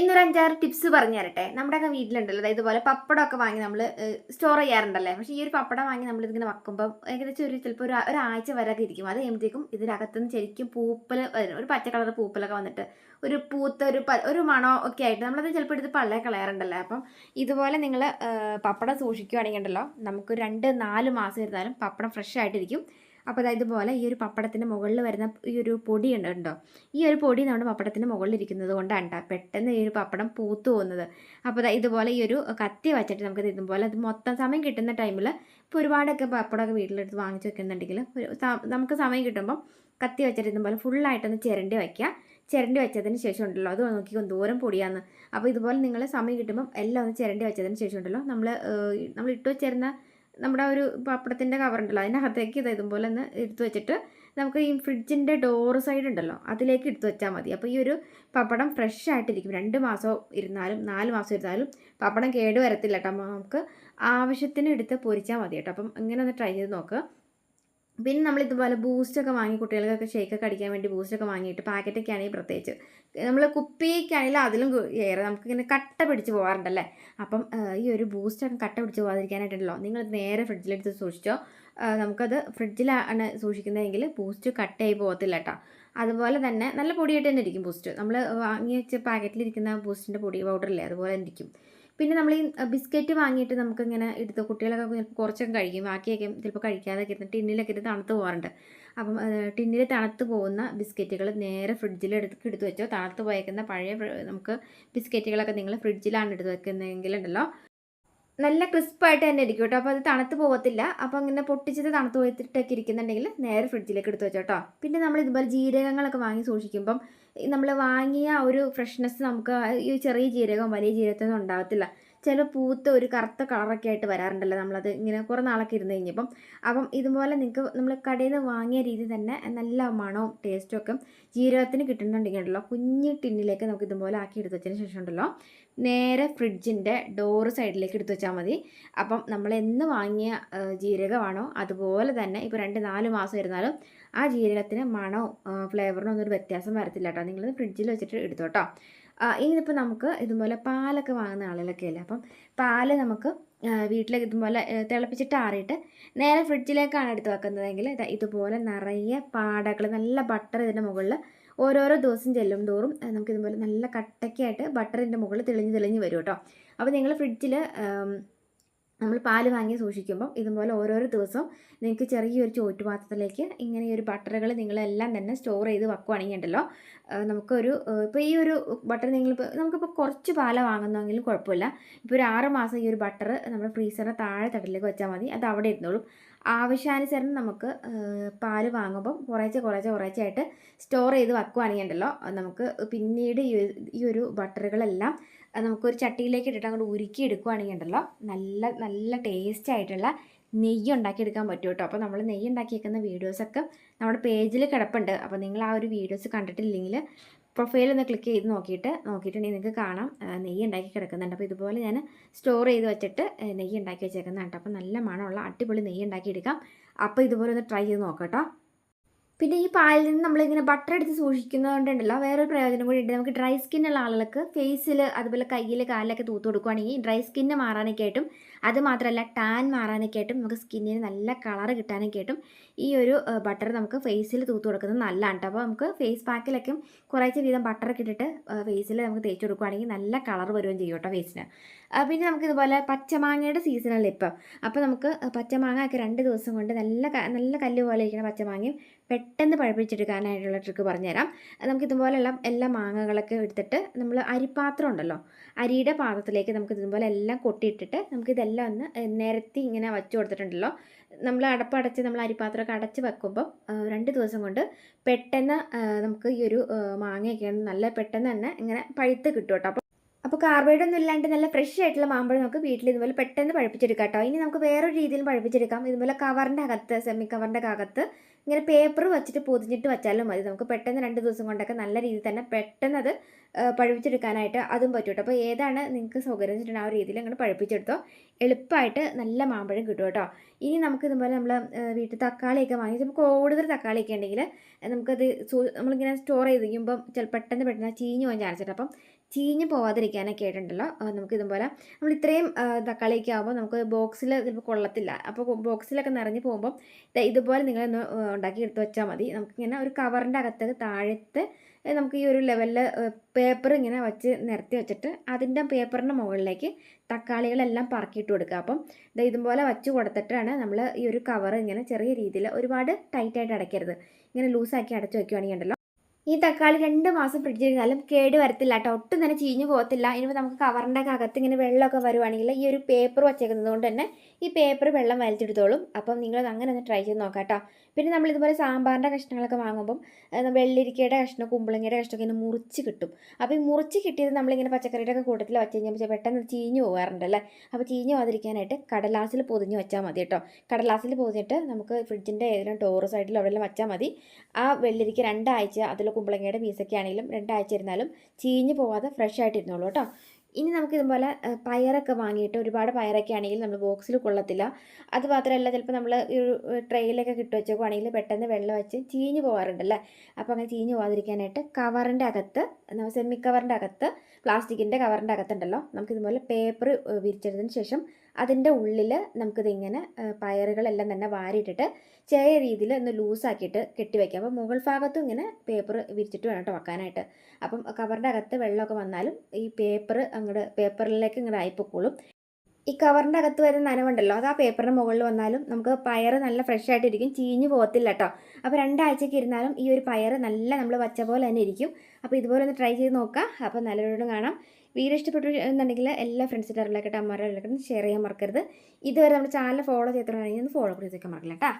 ഇന്നൊരു അഞ്ചാറ് ടിപ്സ് പറഞ്ഞു തരട്ടെ? നമ്മുടെയൊക്കെ വീട്ടിലുണ്ടല്ലോ. അതായത് ഇതുപോലെ പപ്പടമൊക്കെ വാങ്ങി നമ്മൾ സ്റ്റോർ ചെയ്യാറുണ്ടല്ലേ? പക്ഷേ ഈ ഒരു പപ്പടം വാങ്ങി നമ്മൾ ഇതിങ്ങനെ വെക്കുമ്പോൾ ഏകദേശം ഒരു ചിലപ്പോൾ ഒരു ഒരാഴ്ച വരെയൊക്കെ ഇരിക്കും. അത് കഴിയുമ്പോഴത്തേക്കും ഇതിനകത്തുനിന്ന് ശരിക്കും പൂപ്പൽ വരും ഒരു പച്ച കളർ പൂപ്പലൊക്കെ വന്നിട്ട് ഒരു പൂത്ത ഒരു ഒരു മണോ ഒക്കെ ആയിട്ട് നമ്മളത് ചിലപ്പോൾ എടുത്ത് പള്ളേ കളയാറുണ്ടല്ലോ അപ്പം ഇതുപോലെ നിങ്ങൾ പപ്പടം സൂക്ഷിക്കുകയാണെങ്കിൽ ഉണ്ടല്ലോ നമുക്ക് രണ്ട് നാല് മാസം ഇരുന്നാലും പപ്പടം ഫ്രഷ് ആയിട്ടിരിക്കും. അപ്പോൾ അതായത് ഇതുപോലെ ഈ ഒരു പപ്പടത്തിന്റെ മുകളിൽ വരുന്ന ഈ ഒരു പൊടി ഉണ്ട് ഈ ഒരു പൊടി നമ്മുടെ പപ്പടത്തിന്റെ മുകളിൽ ഇരിക്കുന്നത് കൊണ്ടാണ് പെട്ടെന്ന് ഈ ഒരു പപ്പടം പൂത്തു പോകുന്നത്. അപ്പോൾ ഇതുപോലെ ഈ ഒരു കത്തി വച്ചിട്ട് നമുക്ക് ഇതുപോലെ അത് മൊത്തം സമയം കിട്ടുന്ന ടൈമിൽ ഇപ്പോൾ ഒരുപാടൊക്കെ പപ്പടമൊക്കെ വീട്ടിലെടുത്ത് വാങ്ങിച്ച് വെക്കുന്നുണ്ടെങ്കിൽ നമുക്ക് സമയം കിട്ടുമ്പോൾ കത്തി വെച്ചിട്ട് ഇതുപോലെ ഫുള്ളായിട്ടൊന്ന് ചിരണ്ടി വയ്ക്കുക ചിരണ്ടി വെച്ചതിന് ശേഷം ഉണ്ടല്ലോ അത് നോക്കി ദൂരം പൊടിയാന്ന്. അപ്പോൾ ഇതുപോലെ നിങ്ങൾ സമയം കിട്ടുമ്പോൾ എല്ലാം ഒന്ന് ചിരണ്ടി വെച്ചതിന് ശേഷം ഉണ്ടല്ലോ നമ്മൾ നമ്മൾ ഇട്ട് വെച്ചിരുന്ന നമ്മുടെ ഒരു പപ്പടത്തിന്റെ കവർ ഉണ്ടല്ലോ അതിനകത്തേക്ക് ഇത് ഇതുപോലെ ഒന്ന് എടുത്തു വെച്ചിട്ട് നമുക്ക് ഈ ഫ്രിഡ്ജിന്റെ ഡോറ് സൈഡ് ഉണ്ടല്ലോ അതിലേക്ക് എടുത്തു വെച്ചാൽ മതി. അപ്പോൾ ഈ ഒരു പപ്പടം ഫ്രഷ് ആയിട്ടിരിക്കും. രണ്ട് മാസം ഇരുന്നാലും നാല് മാസം ഇരുന്നാലും പപ്പടം കേട് വരത്തില്ല കേട്ടോ. നമുക്ക് ആവശ്യത്തിന് എടുത്ത് പൊരിച്ചാൽ മതി കേട്ടോ. അപ്പം ഇങ്ങനെ ഒന്ന് ട്രൈ ചെയ്ത് നോക്കുക പിന്നെ നമ്മൾ ഇതുപോലെ ബൂസ്റ്റൊക്കെ വാങ്ങി കുട്ടികൾക്കൊക്കെ ഷേക്കൊക്കെ അടിക്കാൻ വേണ്ടി ബൂസ്റ്റൊക്കെ വാങ്ങിയിട്ട് പാക്കറ്റൊക്കെ ആണെങ്കിൽ പ്രത്യേകിച്ച്. നമ്മൾ കുപ്പിക്കാണെങ്കിൽ അതിലും ഏറെ നമുക്കിങ്ങനെ കട്ട പിടിച്ച് പോകാറുണ്ടല്ലേ അപ്പം ഈ ഒരു ബൂസ്റ്റൊക്കെ കട്ട പിടിച്ച് പോകാതിരിക്കാനായിട്ടുണ്ടല്ലോ നിങ്ങൾ നേരെ ഫ്രിഡ്ജിലെടുത്ത് സൂക്ഷിച്ചോ? നമുക്കത് ഫ്രിഡ്ജിലാണ് സൂക്ഷിക്കുന്നതെങ്കിൽ ബൂസ്റ്റ് കട്ടയായി പോകത്തില്ല കേട്ടോ അതുപോലെ തന്നെ നല്ല പൊടിയായിട്ട് തന്നെ ഇരിക്കും ബൂസ്റ്റ് നമ്മൾ വാങ്ങി വെച്ച പാക്കറ്റിലിരിക്കുന്ന ബൂസ്റ്റിന്റെ പൊടി പൗഡറില്ലേ അതുപോലെ ഇരിക്കും. പിന്നെ നമ്മൾ ഈ ബിസ്ക്കറ്റ് വാങ്ങിയിട്ട് നമുക്കിങ്ങനെ എടുത്ത് കുട്ടികളൊക്കെ ചിലപ്പോൾ കുറച്ചൊക്കെ കഴിക്കും. ബാക്കിയൊക്കെ ചിലപ്പോൾ കഴിക്കാതൊക്കെ ഇരുന്ന് ടിന്നിലൊക്കെ ഇരുന്ന് തണുത്ത് പോകാറുണ്ട്. അപ്പം ടിന്നിൽ തണുത്ത് പോകുന്ന ബിസ്ക്കറ്റുകൾ നേരെ ഫ്രിഡ്ജിൽ എടുത്ത് എടുത്ത് വെച്ചോ? തണുത്ത് പോയേക്കുന്ന പഴയ നമുക്ക് ബിസ്ക്കറ്റുകളൊക്കെ നിങ്ങൾ ഫ്രിഡ്ജിലാണ് എടുത്ത് വെക്കുന്നതെങ്കിലുണ്ടല്ലോ. നല്ല ക്രിസ്പായിട്ട് തന്നെ ഇരിക്കും കേട്ടോ. അപ്പോൾ അത് തണുത്ത് പോകത്തില്ല അപ്പോൾ ഇങ്ങനെ പൊട്ടിച്ചത് തണുത്ത് പോയിട്ടൊക്കെ ഇരിക്കുന്നുണ്ടെങ്കിൽ നേരെ ഫ്രിഡ്ജിലേക്ക് എടുത്ത് വെച്ചോ കേട്ടോ. പിന്നെ നമ്മൾ ഇതുപോലെ ജീരകങ്ങളൊക്കെ വാങ്ങി സൂക്ഷിക്കുമ്പം നമ്മൾ വാങ്ങിയ ഒരു ഫ്രഷ്നെസ് നമുക്ക് ഈ ചെറിയ ജീരകം വലിയ ജീരകത്തൊന്നും ഉണ്ടാകത്തില്ല ചില പൂത്ത് ഒരു കറുത്ത കളറൊക്കെ ആയിട്ട് വരാറുണ്ടല്ലോ നമ്മളത് ഇങ്ങനെ കുറേ നാളൊക്കെ ഇരുന്ന് കഴിഞ്ഞപ്പം. അപ്പം ഇതുപോലെ നിങ്ങൾക്ക് നമ്മൾ കടയിൽ നിന്ന് വാങ്ങിയ രീതി തന്നെ നല്ല മണവും ടേസ്റ്റും ഒക്കെ ജീരകത്തിന് കിട്ടുന്നുണ്ടെങ്കിൽ ഉണ്ടല്ലോ കുഞ്ഞ് ടിന്നിലേക്ക് നമുക്ക് ഇതുപോലെ ആക്കി എടുത്ത് വെച്ചതിന് ശേഷം ഉണ്ടല്ലോ നേരെ ഫ്രിഡ്ജിന്റെ ഡോറ് സൈഡിലേക്ക് എടുത്തു വെച്ചാൽ മതി. അപ്പം നമ്മൾ എന്ന് വാങ്ങിയ ജീരകമാണോ അതുപോലെ തന്നെ ഇപ്പോൾ രണ്ട് നാല് മാസം ഇരുന്നാലും ആ ജീരകത്തിന് മണവും ഫ്ലേവറിനും ഒന്നും ഒരു വ്യത്യാസം വരത്തില്ല കേട്ടോ. നിങ്ങളത് ഫ്രിഡ്ജിൽ വെച്ചിട്ട് എടുത്തു കേട്ടോ ഇനിയിപ്പോൾ നമുക്ക് ഇതുപോലെ പാലൊക്കെ വാങ്ങുന്ന ആളുകളൊക്കെ അല്ലേ അപ്പം പാൽ നമുക്ക് വീട്ടിലേക്ക് ഇതുപോലെ തിളപ്പിച്ചിട്ട് ആറിയിട്ട് നേരെ ഫ്രിഡ്ജിലേക്കാണ് എടുത്ത് വെക്കുന്നതെങ്കിൽ ഇതുപോലെ നിറയെ പാടകൾ നല്ല ബട്ടർ ഇതിന്റെ മുകളിൽ ഓരോരോ ദിവസം ചെല്ലും തോറും നമുക്കിതുപോലെ നല്ല കട്ടയ്ക്കായിട്ട് ബട്ടറിന്റെ മുകളിൽ തെളിഞ്ഞ് തെളിഞ്ഞ് വരും കേട്ടോ. അപ്പോൾ നിങ്ങൾ ഫ്രിഡ്ജിൽ നമ്മൾ പാൽ വാങ്ങി സൂക്ഷിക്കുമ്പം ഇതുപോലെ ഓരോരോ ദിവസം നിങ്ങൾക്ക് ചെറിയൊരു ചോറ്റുപാത്രത്തിലേക്ക് ഇങ്ങനെ ഒരു ബട്ടറുകൾ നിങ്ങളെല്ലാം തന്നെ സ്റ്റോർ ചെയ്ത് വെക്കുവാണെങ്കിൽ ഉണ്ടല്ലോ നമുക്കൊരു ഇപ്പോൾ ഈ ഒരു ബട്ടർ നിങ്ങളിപ്പോൾ നമുക്കിപ്പോൾ കുറച്ച് പാല വാങ്ങുന്നെങ്കിലും കുഴപ്പമില്ല. ഇപ്പോൾ ഒരു ആറ് മാസം ഈ ഒരു ബട്ടർ നമ്മുടെ ഫ്രീസറിന് താഴെ തട്ടിലേക്ക് വെച്ചാൽ മതി. അത് അവിടെ ഇരുന്നോളും. ആവശ്യാനുസരണം നമുക്ക് പാൽ വാങ്ങുമ്പോൾ കുറേശ്ശെ കുറേശ്ശെ ആയിട്ട് സ്റ്റോർ ചെയ്ത് വെക്കുവാണെങ്കിൽ ഉണ്ടല്ലോ നമുക്ക് പിന്നീട് ഈ ഒരു- ബട്ടറുകളെല്ലാം നമുക്കൊരു ചട്ടിയിലേക്ക് ഇട്ടിട്ട് അങ്ങോട്ട് ഉരുക്കി എടുക്കുകയാണെങ്കിൽ ഉണ്ടല്ലോ നല്ല നല്ല ടേസ്റ്റ് ആയിട്ടുള്ള നെയ്യ് ഉണ്ടാക്കിയെടുക്കാൻ പറ്റും കേട്ടോ. അപ്പോൾ നമ്മൾ നെയ്യ് ഉണ്ടാക്കിയേക്കുന്ന വീഡിയോസൊക്കെ നമ്മുടെ പേജിൽ കിടപ്പുണ്ട്. അപ്പോൾ നിങ്ങൾ ആ ഒരു വീഡിയോസ് കണ്ടിട്ടില്ലെങ്കിൽ പ്രൊഫൈൽ ഒന്ന് ക്ലിക്ക് ചെയ്ത് നോക്കിയിട്ട് നോക്കിയിട്ടുണ്ടെങ്കിൽ നിങ്ങൾക്ക് കാണാം. നെയ്യ് ഉണ്ടാക്കി കിടക്കുന്നുണ്ട്. അപ്പോൾ ഇതുപോലെ ഞാൻ സ്റ്റോർ ചെയ്ത് വെച്ചിട്ട് നെയ്യ് ഉണ്ടാക്കി വെച്ചേക്കുന്നതാണ് അപ്പോൾ നല്ല മണമുള്ള അടിപൊളി നെയ്യ് ഉണ്ടാക്കി എടുക്കാം. അപ്പോൾ ഇതുപോലെ ഒന്ന് ട്രൈ ചെയ്ത് നോക്കട്ടോ കേട്ടോ. പിന്നെ ഈ പാലിൽ നിന്ന് നമ്മളിങ്ങനെ ബട്ടർ എടുത്ത് സൂക്ഷിക്കുന്നതുകൊണ്ടുണ്ടല്ലോ വേറൊരു പ്രയോജനം കൂടി ഉണ്ട്. നമുക്ക് ഡ്രൈ സ്കിന്നുള്ള ആളുകൾക്ക് ഫേസിൽ അതുപോലെ കയ്യിൽ കാലിലൊക്കെ തൂത്ത് കൊടുക്കുകയാണെങ്കിൽ ഡ്രൈ സ്കിന്ന് മാറാനൊക്കെ ആയിട്ടും അത് മാത്രമല്ല ടാൻ മാറാനൊക്കെ ആയിട്ടും നമുക്ക് സ്കിന്നിന് നല്ല കളർ കിട്ടാനൊക്കെ ആയിട്ടും ഈ ഒരു ബട്ടർ നമുക്ക് ഫേസിൽ തൂത്ത് കൊടുക്കുന്നത് നല്ലതാണ് കേട്ടോ അപ്പോൾ നമുക്ക് ഫേസ് പാക്കിലൊക്കെ കുറേശ്ശെ വീതം ബട്ടറൊക്കെ ഇട്ടിട്ട് ഫേസിൽ നമുക്ക് തേച്ച് കൊടുക്കുകയാണെങ്കിൽ നല്ല കളർ വരുകയും ചെയ്യും കേട്ടോ ഫേസിന്. പിന്നെ നമുക്ക് ഇതുപോലെ പച്ചമാങ്ങയുടെ സീസണല്ലേ ഇപ്പം? അപ്പോൾ നമുക്ക് പച്ചമാങ്ങ ഒക്കെ രണ്ട് ദിവസം കൊണ്ട് നല്ല നല്ല കല്ല് പോലെ ഇരിക്കുന്ന പച്ചമാങ്ങയും പെട്ടെന്ന് പഴപ്പിച്ചെടുക്കാനായിട്ടുള്ള ട്രിക്ക് പറഞ്ഞുതരാം. നമുക്ക് ഇതുപോലെയുള്ള എല്ലാ മാങ്ങകളൊക്കെ എടുത്തിട്ട് നമ്മൾ അരിപ്പാത്രം ഉണ്ടല്ലോ അരിയുടെ പാത്രത്തിലേക്ക് നമുക്ക് ഇതുപോലെ എല്ലാം കൊട്ടിയിട്ടിട്ട് നമുക്ക് ഇതെല്ലാം ഒന്ന് നിരത്തി ഇങ്ങനെ വച്ചു കൊടുത്തിട്ടുണ്ടല്ലോ. നമ്മൾ അടപ്പടച്ച് നമ്മൾ അരിപ്പാത്രമൊക്കെ അടച്ച് വെക്കുമ്പോൾ രണ്ട് ദിവസം കൊണ്ട് പെട്ടെന്ന് നമുക്ക് ഈ ഒരു മാങ്ങയൊക്കെ നല്ല പെട്ടെന്ന് തന്നെ ഇങ്ങനെ പഴുത്ത് കിട്ടും കേട്ടോ. അപ്പോൾ അപ്പോൾ കാർബൈഡ് ഒന്നും ഇല്ലാണ്ട് നല്ല ഫ്രഷ് ആയിട്ടുള്ള മാമ്പഴം നമുക്ക് വീട്ടിൽ ഇതുപോലെ പെട്ടെന്ന് പഴിപ്പിച്ചെടുക്കാം കേട്ടോ. ഇനി നമുക്ക് വേറൊരു രീതിയിൽ പഴിപ്പിച്ചെടുക്കാം. ഇതുപോലെ കവറിന്റെ അകത്ത് സെമി കവറിന്റെ അകത്ത് ഇങ്ങനെ പേപ്പർ വെച്ചിട്ട് പൊതിഞ്ഞിട്ട് വെച്ചാലും മതി. നമുക്ക് പെട്ടെന്ന് രണ്ട് ദിവസം കൊണ്ടൊക്കെ നല്ല രീതിയിൽ തന്നെ പെട്ടെന്ന് അത് പഴുപ്പിച്ചെടുക്കാനായിട്ട് അതും പറ്റും കേട്ടോ അപ്പോൾ ഏതാണ് നിങ്ങൾക്ക് സൗകര്യം വെച്ചിട്ടുണ്ടെങ്കിൽ ആ രീതിയിൽ അങ്ങനെ പഴുപ്പിച്ചെടുത്തോ. എളുപ്പമായിട്ട് നല്ല മാമ്പഴം കിട്ടും കേട്ടോ ഇനി നമുക്ക് ഇതുപോലെ നമ്മൾ വീട്ടിൽ തക്കാളിയൊക്കെ വാങ്ങി നമുക്ക് കൂടുതൽ തക്കാളിയൊക്കെ ഉണ്ടെങ്കിൽ നമുക്കത് നമ്മളിങ്ങനെ സ്റ്റോർ ചെയ്ത് വയ്ക്കുമ്പം ചില പെട്ടെന്ന് പെട്ടെന്ന് ചീഞ്ഞ് പോകാൻ ചാൻസ് ഉണ്ട്. അപ്പം ചീഞ്ഞ് പോവാതിരിക്കാനൊക്കെ ആയിട്ടുണ്ടല്ലോ. നമുക്ക് ഇതുപോലെ നമ്മൾ ഇത്രയും തക്കാളിയൊക്കെ ആകുമ്പോൾ നമുക്ക് ബോക്സിൽ ചിലപ്പോൾ കൊള്ളത്തില്ല. അപ്പോൾ ബോക്സിലൊക്കെ നിറഞ്ഞ് പോകുമ്പോൾ ഇതുപോലെ നിങ്ങളൊന്ന് ഉണ്ടാക്കി എടുത്ത് വെച്ചാൽ മതി. നമുക്കിങ്ങനെ ഒരു കവറിന്റെ അകത്ത് താഴത്ത് നമുക്ക് ഈ ഒരു ലെവലിൽ പേപ്പർ ഇങ്ങനെ വെച്ച് നിരത്തി വെച്ചിട്ട് അതിന്റെ പേപ്പറിന്റെ മുകളിലേക്ക് തക്കാളികളെല്ലാം പറക്കിയിട്ട് കൊടുക്കുക. അപ്പം ദേ ഇതുപോലെ വച്ച് കൊടുത്തിട്ടാണ് നമ്മൾ ഈ ഒരു കവർ ഇങ്ങനെ ചെറിയ രീതിയിൽ ഒരുപാട് ടൈറ്റായിട്ട് അടയ്ക്കരുത്. ഇങ്ങനെ ലൂസാക്കി അടച്ച് വയ്ക്കുകയാണെങ്കിൽ ഉണ്ടല്ലോ. ഈ തക്കാളി രണ്ട് മാസം ഫ്രിഡ്ജിരുന്നാലും കേട് വരത്തില്ല കേട്ടോ ഒട്ടും തന്നെ ചീഞ്ഞു പോകത്തില്ല. ഇനി നമുക്ക് കവറിന്റെ അകത്ത് ഇങ്ങനെ വെള്ളമൊക്കെ വരുവാണെങ്കിൽ ഈ ഒരു പേപ്പർ വച്ചേക്കുന്നത് കൊണ്ട് തന്നെ ഈ പേപ്പർ വെള്ളം വലിച്ചെടുത്തോളും. അപ്പം നിങ്ങൾ അങ്ങനെ ഒന്ന് ട്രൈ ചെയ്ത് നോക്കാം കേട്ടോ പിന്നെ നമ്മൾ ഇതുപോലെ സാമ്പാറിന്റെ കഷ്ണങ്ങളൊക്കെ വാങ്ങുമ്പം വെള്ളിരിക്കയുടെ കഷ്ണം കുമ്പളങ്ങയുടെ കഷ്ണമൊക്കെ ഇങ്ങനെ മുറിച്ച് കിട്ടും. അപ്പോൾ ഈ മുറിച്ച് കിട്ടിയത് നമ്മളിങ്ങനെ പച്ചക്കറിയുടെ ഒക്കെ കൂട്ടത്തിൽ വെച്ച് കഴിഞ്ഞാൽ പെട്ടെന്ന് ചീഞ്ഞു പോകാറുണ്ടല്ലേ? അപ്പോൾ ചീഞ്ഞു പോകാതിരിക്കാനായിട്ട് കടലാസിൽ പൊതിഞ്ഞ് വെച്ചാൽ മതി കേട്ടോ കടലാസിൽ പൊതിഞ്ഞിട്ട് നമുക്ക് ഫ്രിഡ്ജിന്റെ ഏതെങ്കിലും ഡോറ് സൈഡിൽ അവിടെയെല്ലാം വെച്ചാൽ മതി. ആ വെള്ളിരിക്ക രണ്ടാഴ്ച അതിൽ കുമ്പളങ്ങയുടെ പീസൊക്കെ ആണെങ്കിലും രണ്ടാഴ്ച ഇരുന്നാലും ചീഞ്ഞു പോവാതെ ഫ്രഷ് ആയിട്ട് കേട്ടോ. ഇനി നമുക്ക് ഇതുപോലെ പയറൊക്കെ വാങ്ങിയിട്ട് ഒരുപാട് പയറൊക്കെ ആണെങ്കിൽ നമ്മൾ ബോക്സിൽ കൊള്ളത്തില്ല. അത് മാത്രമല്ല ചിലപ്പോൾ നമ്മൾ ഈ ട്രെയിലൊക്കെ കിട്ടി വെച്ചേക്കുവാണെങ്കിൽ പെട്ടെന്ന് വെള്ളം വെച്ച് ചീഞ്ഞു പോകാറുണ്ടല്ലേ അപ്പോൾ അങ്ങനെ ചീഞ്ഞു പോകാതിരിക്കാനായിട്ട് കവറിന്റെ അകത്ത് സെമി കവറിന്റെ അകത്ത് പ്ലാസ്റ്റിക്കിന്റെ കവറിന്റെ അകത്തുണ്ടല്ലോ നമുക്കിതുപോലെ പേപ്പർ വിരിച്ചെടുത്തതിന് ശേഷം അതിന്റെ ഉള്ളിൽ നമുക്കിതിങ്ങനെ പയറുകളെല്ലാം തന്നെ വാരിയിട്ടിട്ട് ചെറിയ രീതിയിൽ ഒന്ന് ലൂസാക്കിയിട്ട് കെട്ടി വയ്ക്കാം അപ്പോൾ മുകൾ ഭാഗത്തും ഇങ്ങനെ പേപ്പർ വിരിച്ചിട്ട് വേണം കേട്ടോ വെക്കാനായിട്ട്. അപ്പം കവറിന്റെ അകത്ത് വെള്ളമൊക്കെ വന്നാലും ഈ പേപ്പർ അങ്ങോട്ട് പേപ്പറിലേക്ക് ഇങ്ങോട്ട് ആയിപ്പോക്കോളും. ഈ കവറിന്റെ അകത്ത് വരുന്ന നനവുണ്ടല്ലോ അത് ആ പേപ്പറിന് മുകളിൽ വന്നാലും നമുക്ക് പയർ നല്ല ഫ്രഷ് ആയിട്ടിരിക്കും ചീഞ്ഞു പോകത്തില്ല കേട്ടോ. അപ്പോൾ രണ്ടാഴ്ചയ്ക്ക് ഇരുന്നാലും ഈ ഒരു പയർ നല്ല നമ്മൾ വച്ച പോലെ തന്നെ ഇരിക്കും. അപ്പോൾ ഇതുപോലെ ഒന്ന് ട്രൈ ചെയ്ത് നോക്കാം. അപ്പോൾ നല്ലവരോടും കാണാം. വീഡിയോ ഇഷ്ടപ്പെട്ടു എന്നുണ്ടെങ്കിൽ എല്ലാ ഫ്രണ്ട്സിന്റെ അറിവിലേക്കട്ടെ അമ്മമാരുടെ അറിവിലേക്കട്ടെ ഷെയർ ചെയ്യാൻ മറക്കരുത്. ഇതുവരെ നമ്മുടെ ചാനൽ ഫോളോ ചെയ്തിട്ടുണ്ടെങ്കിൽ ഒന്ന് ഫോളോ ചെയ്തേക്കാൻ മറക്കില്ല കേട്ടോ.